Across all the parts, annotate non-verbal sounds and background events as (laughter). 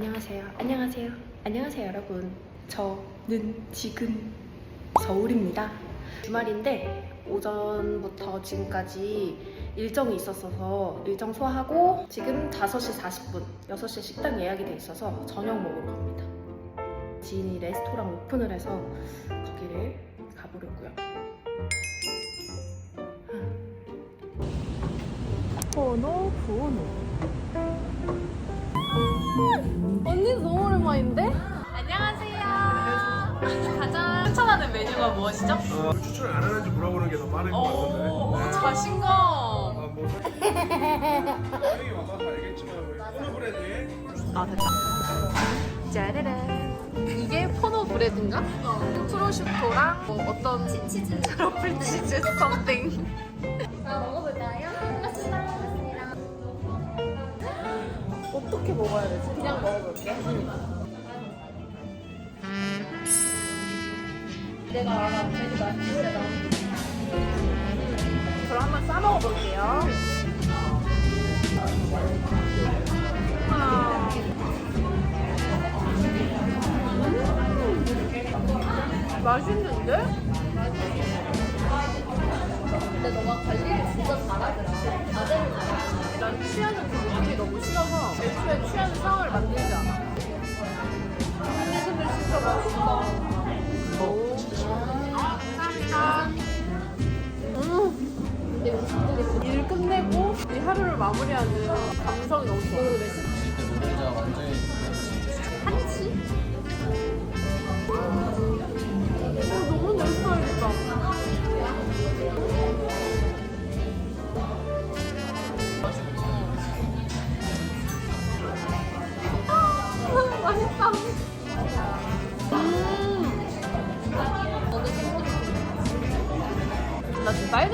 안녕하세요. 안녕하세요. 안녕하세요. 여러분. 저는 지금 서울입니다. 주말인데 오전부터 지금까지 일정이 있었어서 일정 소화하고 지금 5시 40분, 6시에 식당 예약이 돼 있어서 저녁 먹으러 갑니다. 지인이 레스토랑 오픈을 해서 거기를 가보려고요. 포노 부노 언니 너무 오랜만인데? 안녕하세요. 가장 추천하는 메뉴가 무엇이죠? 어, 추천을 안 하는지 물어보는 게 더 빠른 것 같은데. 오, 네. 자신감. 아, 뭐 사장님 와봐서 알겠지만 우리 어느 브랜드에 아 됐다. 짜라란. 이게 포노 브레드인가? 프로슈토랑 뭐 어떤 치즈, 트러플 치즈 썸띵. 어떻게 먹어야 되지? 그냥 먹어볼게. 내가 맛있다. 그럼 한번 싸 먹어볼게요. 와. 음, 맛있는데? 근데 너가 관리를 진짜 잘하더라. 다들 난 취하는 그 느낌이 너무 싫어서 애초에 취하는 상황을 만들지 않아.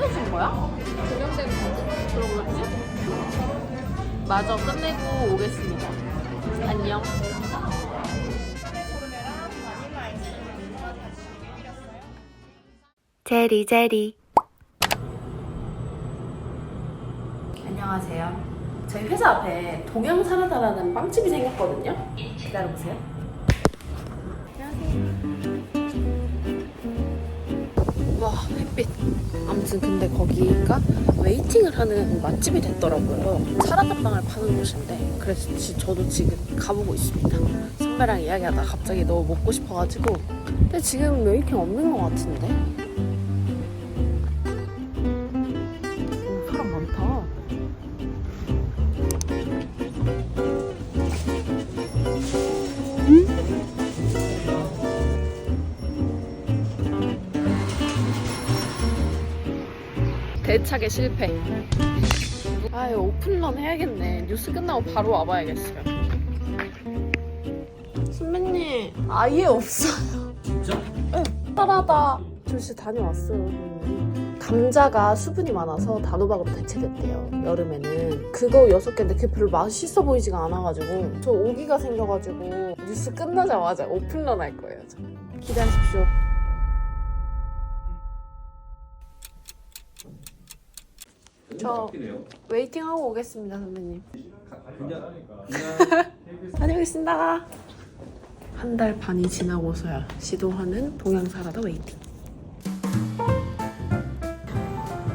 빨개진 거야? 거지? 마저 끝내고 오겠습니다. 안녕. 제리 제리. 안녕하세요. 저희 회사 앞에 동양 사라다라는 빵집이 생겼거든요. 기다려보세요. 햇빛. 아무튼 근데 거기가 웨이팅을 하는 맛집이 됐더라고요. 사라다빵을 파는 곳인데 그래서 지- 저도 지금 가보고 있습니다. 선배랑 이야기하다 갑자기 너무 먹고 싶어가지고. 근데 지금 웨이팅 없는 것 같은데 대차게 실패. 아유 오픈런 해야겠네. 뉴스 끝나고 바로 와봐야겠어요. 선배님 아예 없어요. 진짜? 네, 따라다. 저 진짜 다녀왔어요. 선배님. 감자가 수분이 많아서 단호박으로 대체됐대요. 여름에는 그거 여섯 개인데 그게 별로 맛있어 보이지가 않아가지고 저 오기가 생겨가지고 뉴스 끝나자마자 오픈런 할 거예요. 저. 기대하십시오. 저 웨이팅 하고 오겠습니다, 선배님. 다녀오겠습니다. 한 달 반이 지나고서야 시도하는 동양 사라다 웨이팅.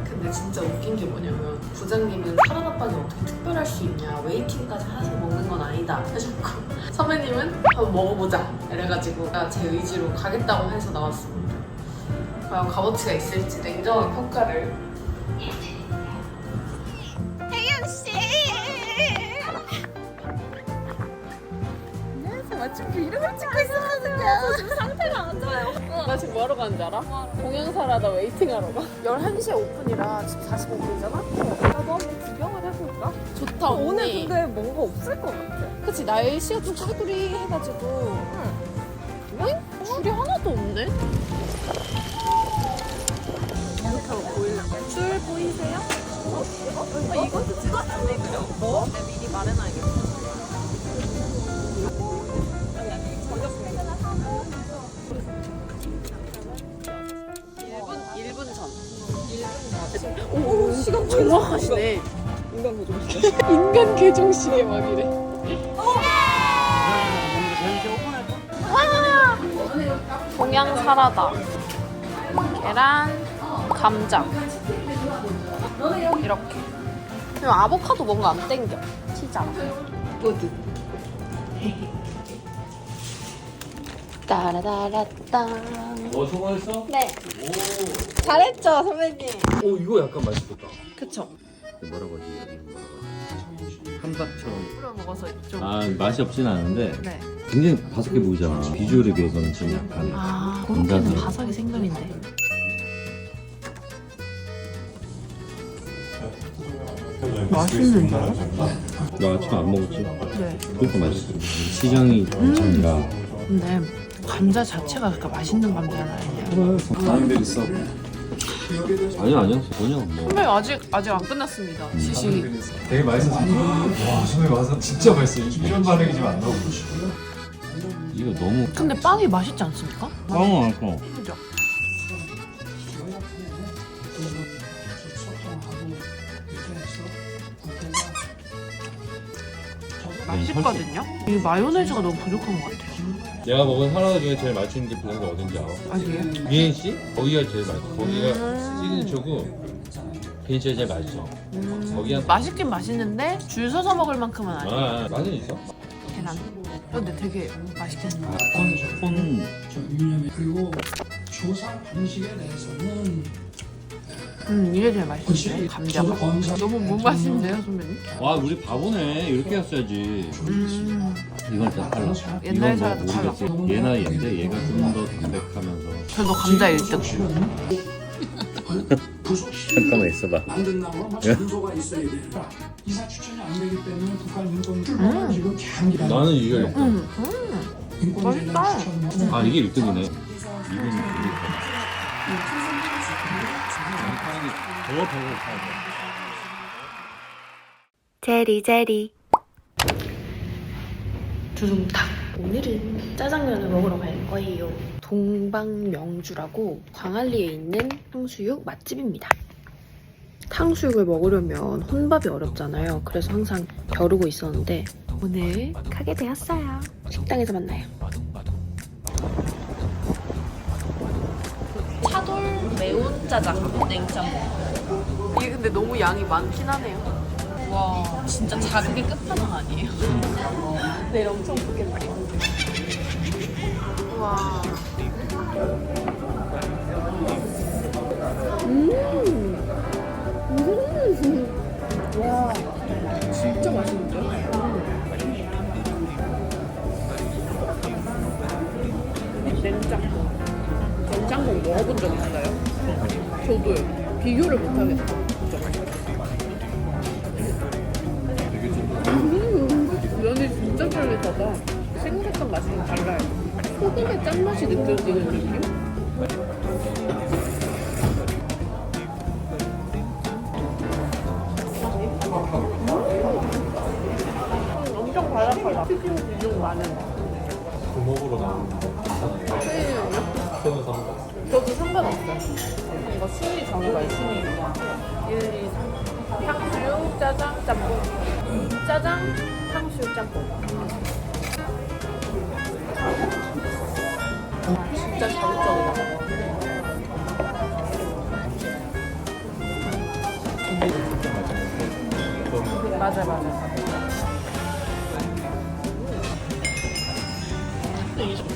근데 진짜 웃긴 게 뭐냐면 부장님은 사라다빵이 어떻게 특별할 수 있냐 웨이팅까지 해서 먹는 건 아니다 하셨고 (laughs) 선배님은 한번 먹어보자 이래가지고 제가 제 의지로 가겠다고 해서 나왔습니다. 과연 값어치가 있을지 냉정한 평가를 마침 브이로그를 찍고 있었거든요. 지금 상태가 안 좋아요. 나 지금 뭐하러 가는 줄 알아? 동양사라다 웨이팅하러 가 11시에 오픈이라 지금 45분이잖아? 나도 한번 구경을 해볼까? 좋다 어, 오늘 언니 근데 뭔가 없을 것 같아. 그치 날씨가 좀 꾸두리 해가지고 응? 줄이 하나도 없네 하면 보이려고 줄 보이세요? 어? 어? 이것도 찍었는데 그죠? 뭐? 내 미리 말해놔야겠다 오, 시간 정확하시네. 인간 뭐 고정식. (laughs) 인간 개종식의 막이래. 동양 사라다. 계란, 감자. 이렇게. 그리고 아보카도 뭔가 안 땡겨. 치즈. 아 따라다라따. 어 성공했어? 네. 잘했죠, 선배님. 오 이거 약간 맛있겠다. 그쵸. 뭐라고 하지? 여기 뭐라고 하지? 한밥처럼. 뿌려 먹어서 좀. 아 맛이 없진 않은데 네. 굉장히 바삭해 보이잖아. 비주얼에 비해서는 좀 약간. 아, 그렇게는 바삭이 생각인데. 맛있는데? 너 아침 안 먹었지? 네. 그러니까 맛있어. 시장이 전이라. 근데 감자 자체가 그렇게 맛있는 감자는 아니에요. 사람들 있어. 아니야 아니야 전혀 뭐. 선배 아직 아직 안 끝났습니다. 시식이. 되게 맛있었어. 와, 처음에 와서 진짜 맛있어. 이런 반응이 지금 안 나오고. 이거 너무. 근데 빵이 맛있지 않습니까? 빵은. 그죠? 맛있거든요. 이 마요네즈가 너무 부족한 것 같아요. 내가 먹은 사라다 중에 제일 맛있는 게 그런 거 어딘지 알아? 아니에요? 비엔씨? 거기가 제일 맛있어. 거기가 음. 시그니처고 비엔씨가 제일 맛있어. 거기가 맛있긴 맛있는데 줄 서서 먹을 만큼은 아니에요. 아, 맛은 있어. 계란. 근데 되게 맛있겠네요. 콘, 콘 왜냐면 그리고 조사 방식에 대해서는 음 이게 제일 맛있는데? 감자 맛. 검사 너무 못 맛있는데요 선배님? 와 우리 바보네. 이렇게 했어야지. 음. 이건 진짜 달라 옛날 이건 사람도 뭐 달라. 얘나 얘인데 얘가 좀 더 담백하면서. 저도 감자 1등. 잠깐만 있어봐. 만든다고 뭐 장소가 있어야 되니까 이사 추천이 안 되기 때문에 북한 인권 출범한 지금 개항이라 나는 이게 1등. 음, 음. 인권 재단 맛있다. 추천 아 이게 1등이네. 이건 더 배고파 제리 제리 두둥탁. 오늘은 짜장면을 먹으러 갈 거예요. 동방명주라고 광안리에 있는 탕수육 맛집입니다. 탕수육을 먹으려면 혼밥이 어렵잖아요. 그래서 항상 벼르고 있었는데 오늘 가게 되었어요. 식당에서 만나요. 짜장 냉짬뽕. 이게 근데 너무 양이 많긴 하네요. 와 진짜 작은 게 끝판왕 아니에요? (laughs) 내일 엄청 크겠다. 와. 음. 음. 와. 진짜 맛있는데? 냉장고. 냉장고 먹어본 적 있어요? 저도요. 비교를 못 하겠다. 음, 면이 진짜 쫄깃하다. 생각했던 맛이랑 달라요. 소금의 짠맛이 느껴지는 느낌? 음, 엄청 바삭하다. 튀김 비중 많은. 구멍으로 나오는 새우 상관. 저도 상관없어요. 이거 순위 정해봐요, 순위. 1, 2, 3. 탕수육, 짜장, 짬뽕. 짜장, 탕수육, 짬뽕. 진짜 자극적이다. 맞아, 맞아.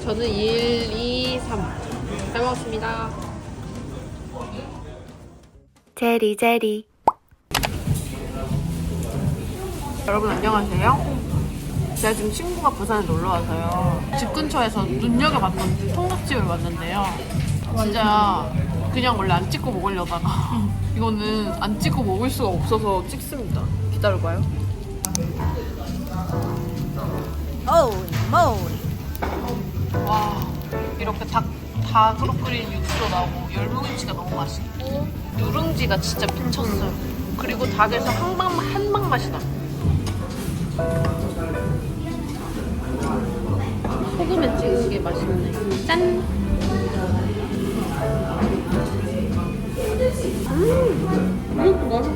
저는 1, 2, 3. 잘 먹었습니다. 제리 제리 여러분 안녕하세요. 제가 지금 친구가 부산에 놀러 와서요. 집 근처에서 눈여겨봤던 통닭집을 왔는데요. 진짜 그냥 원래 안 찍고 먹으려다가 (laughs) 이거는 안 찍고 먹을 수가 없어서 찍습니다. 기다려봐요. 와 이렇게 닭 닭으로 끓인 육수도 나오고 열무김치가 너무 맛있고 누룽지가 진짜 미쳤어요. 그리고 닭에서 한방 한방 맛이 나. 소금에 찍은 게 맛있네. 짠. 음, 이것도 맛있어.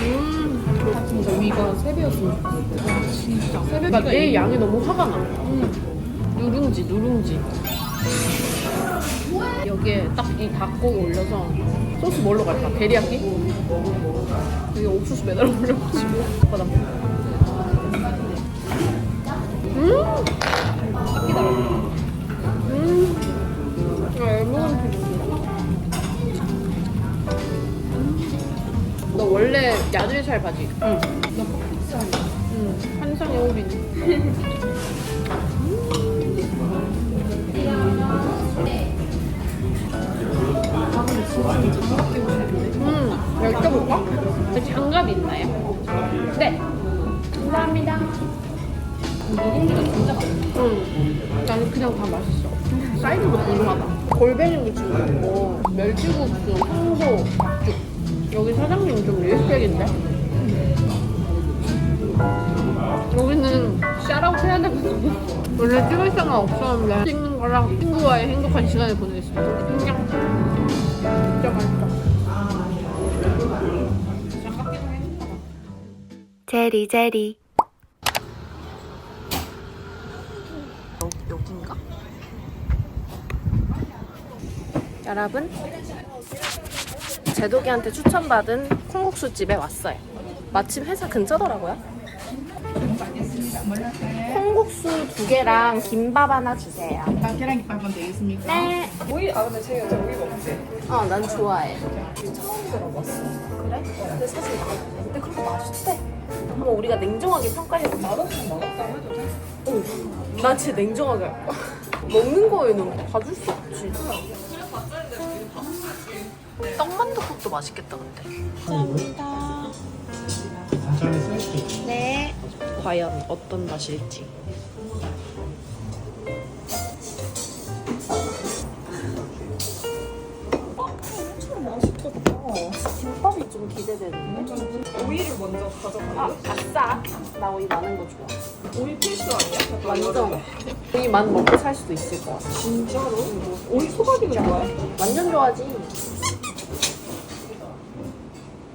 음, 진짜 위가 세 배였으면 좋겠어. 진짜 세 배가 내 양이 너무 화가 나. 음. 누룽지 누룽지 여기에 딱 이 닭고기 올려서 소스 뭘로 갈까? 데리야끼? 여기 옥수수 매달 올려가지고 바다 음! 음! 아, 얇은 음. 너 원래 야들 살 바지? 응. 응. 한상의 오리 (laughs) 네. 감사합니다. 누룽지가 진짜 맛있어. 응. 나는 그냥 다 맛있어. 사이즈도 궁금하다. 골뱅이 무침 있고, 멸치국수, 황소, 닭죽. 여기 사장님 좀 리스펙인데? 여기는 샤라웃 해야 되거든요. 원래 찍을 생각 없었는데 찍는 거랑 친구와의 행복한 시간을 보내겠습니다. 안녕. 진짜 맛있다. 제리 제리 여긴가? 여러분 제독이한테 추천받은 콩국수 집에 왔어요 마침 회사 근처더라고요 콩국수 두 개랑 김밥 하나 주세요 계란 김밥은 되겠습니까? 네 오이 아 근데 제 여자 오이가 없대. 어, 난 좋아해. 처음 들어봤어. 그래? 근데 사실 나 근데 그렇게 맛있대. 한번 우리가 냉정하게 평가해보자. 맛없으면 맛없다고 해도 돼. 어, 나 진짜 냉정하게 할 거야. 먹는 거에는 봐줄 수 없지. 떡만둣국도 맛있겠다, 근데. 감사합니다. 네. 과연 어떤 맛일지. 김밥이 좀 기대되는데. 오이를 먼저 가져가. 아, 아싸. 나 오이 많은 거 좋아. 오이 필수 아니야? 완전. 오이만 먹고 살 수도 있을 것 같아. 진짜로? 오이 소박이는 좋아해? 완전 좋아하지.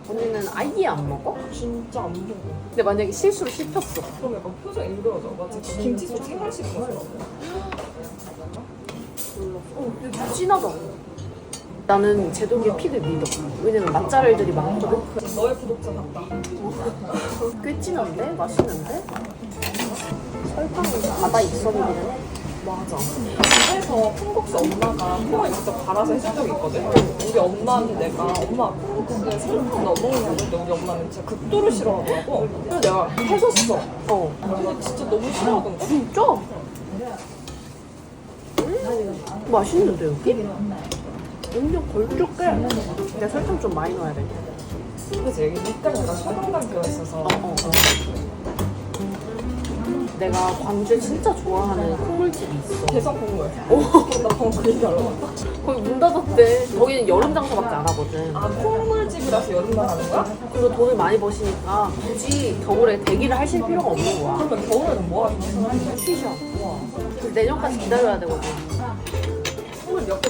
언니는 아예 안 먹어? 진짜 안 먹어. 근데 만약에 실수로 씹혔어. 그럼 약간 표정 일그러져. 마치 김치소 생활 씹는 것처럼. 어, 근데 진하다. 나는 제독의 픽을 믿어. 왜냐면 맛잘알들이 많거든. 너의 구독자 같다. 꽤 진한데? 맛있는데? 설탕이 바다 익선이긴 해. 맞아. 그래서 콩국수 엄마가 콩을 직접 갈아서 해준 적이 있거든. 우리 엄마한테 내가 엄마 콩국수에 설탕 넣어 먹는 데 우리 엄마는 진짜 극도로 싫어하더라고. 그래서 내가 해줬어. 어. 근데 진짜 너무 싫어하던데. 진짜? 음, 맛있는데 여기? 엄청 걸쭉해. 근데 설탕 좀 많이 넣어야 돼. 그래서 여기 밑간이 약간 소금간 들어있어서 어, 어, 어. 내가 광주에 진짜 좋아하는 콩물집이 있어. 대성 콩물. 오, 나 방금 그 얘기 했다. 거기 문 닫았대. 거기는 여름 장사밖에 안 하거든. 아 콩물집이라서 여름만 하는 거야? 그리고 돈을 많이 버시니까 굳이 겨울에 대기를 하실 필요가 없는 거야. 그러면 겨울에는 뭐 하지? 쉬셔. 그 내년까지 기다려야 되거든. 콩물 몇개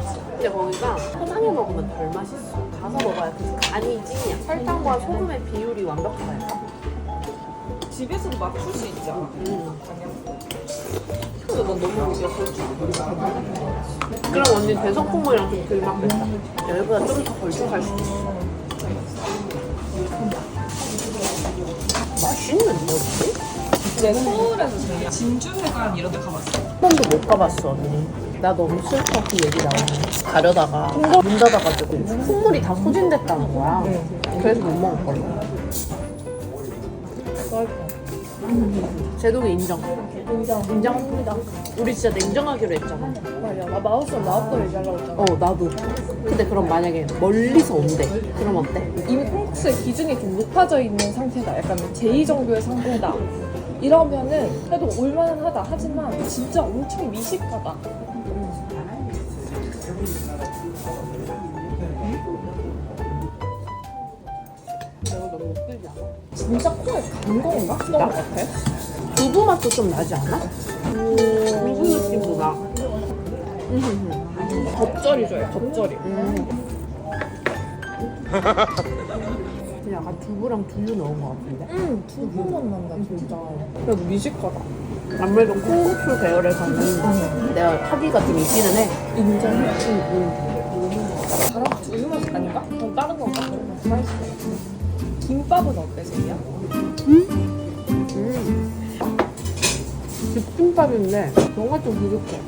좀 재미없어. 근데 거기가 포장해 먹으면 덜 맛있어. 가서 먹어야 그 간이 찐이야. 설탕과 소금의 비율이 완벽하다. 집에서도 맞출 수 있지 않아? 음. 근데 난 너무 이게 걸쭉. 그럼 언니 대성콩물이랑 좀 들맞겠다. 얘보다 좀 더 걸쭉할 수도 있어. 맛있는데 언니? 내 서울에서 진주회관 이런 데 가봤어. 한 번도 못 가봤어 언니. 나 너무 슬퍼 그 얘기 나오면 가려다가 문 닫아가지고 콩물이 다 소진됐다는 거야. 그래서 못 먹었거든. 제독이 인정. 인정. 인정합니다. 우리 진짜 냉정하기로 했잖아. 맞아. 나 마우스랑 나왔던 얘기하려고 했잖아. 어 나도. 근데 그럼 만약에 멀리서 온대. 그럼 어때? 이미 콩국수의 기준이 좀 높아져 있는 상태다. 약간 제2 정도의 상태다. 이러면은 그래도 올만하다. 하지만 진짜 엄청 미식하다. 진짜 콩을 간 건가? 것 같아. 두부 맛도 좀 나지 않아? 두부 느낌도 나. 음. 겉절이 줘요. 겉절이. (laughs) 약간 아 두부랑 두유 넣은 것 같은데. 응, 두부만 난다, 진짜. 그래도 미식가다. 아무래도 콩국수 계열에서는 내가 하기가 좀 있기는 해. 인정. 나랑 두유 맛 아닌가? 전 다른 건 같아. 맛있어. 김밥은 어때, 제이야? 집김밥인데 뭔가 좀 부족해.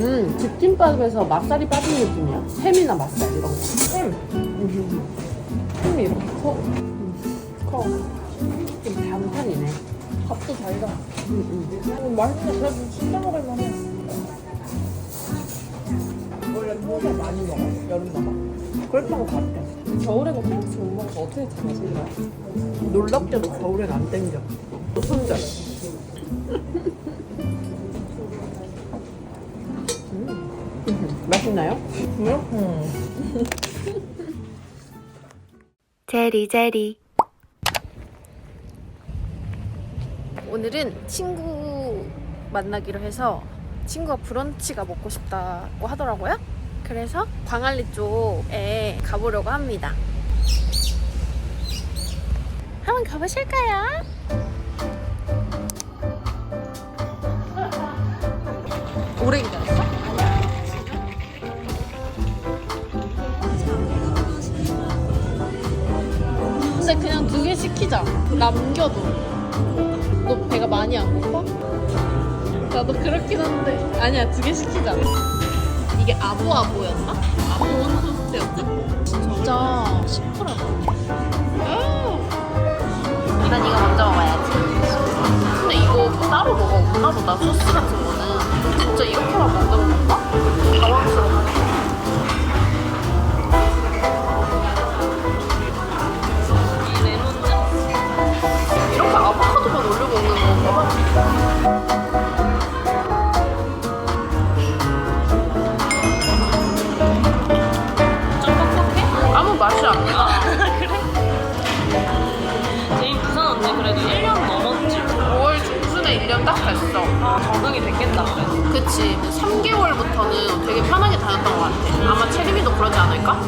음, 집김밥에서 맛살이 빠진 느낌이야. 햄이나 맛살 이런 거. 햄. 햄이 이렇게 커. 커. 좀 단편이네. 밥도 달다. 음, 음, 맛있네. 그래도 진짜 먹을만해. 원래 평소에 많이 먹어, 여름마다. 음. 그랬던 것 같아. 겨울에는 콩국수 못 먹어서 어떻게 참으신 거야? 놀랍게도 겨울엔 안 땡겨. 손절. 음. 맛있나요? 응. (laughs) 제리 제리 오늘은 친구 만나기로 해서 친구가 브런치가 먹고 싶다고 하더라고요. 그래서 광안리 쪽에 가보려고 합니다. 한번 가보실까요? 오래 기다렸어? 근데 그냥 두 개 시키자. 남겨도. 많이 안 고파? 나도 그렇긴 한데 아니야 두 개 시키자 이게 아보아보였나? 아보온 토스트였나? 진짜 시원하다 난 이거 먼저 먹어야지 근데 이거 뭐 따로 뭐가 없나 보다 소스 같은 거는 진짜 이렇게만 먹는 건가? 당황스러워 아, 적응이 됐겠다, 그래도. 그치. 3개월부터는 되게 편하게 다녔던 것 같아. 아마 체리미도 그러지 않을까?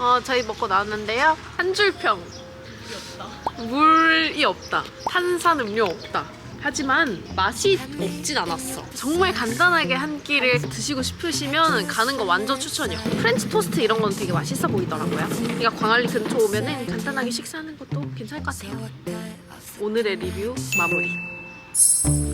어, 저희 먹고 나왔는데요. 한 줄평. 물이 없다. 탄산 음료 없다. 하지만 맛이 없진 않았어. 정말 간단하게 한 끼를 드시고 싶으시면 가는 거 완전 추천이요. 프렌치 토스트 이런 건 되게 맛있어 보이더라고요. 그러니까 광안리 근처 오면은 간단하게 식사하는 것도 괜찮을 것 같아요. 오늘의 리뷰 마무리.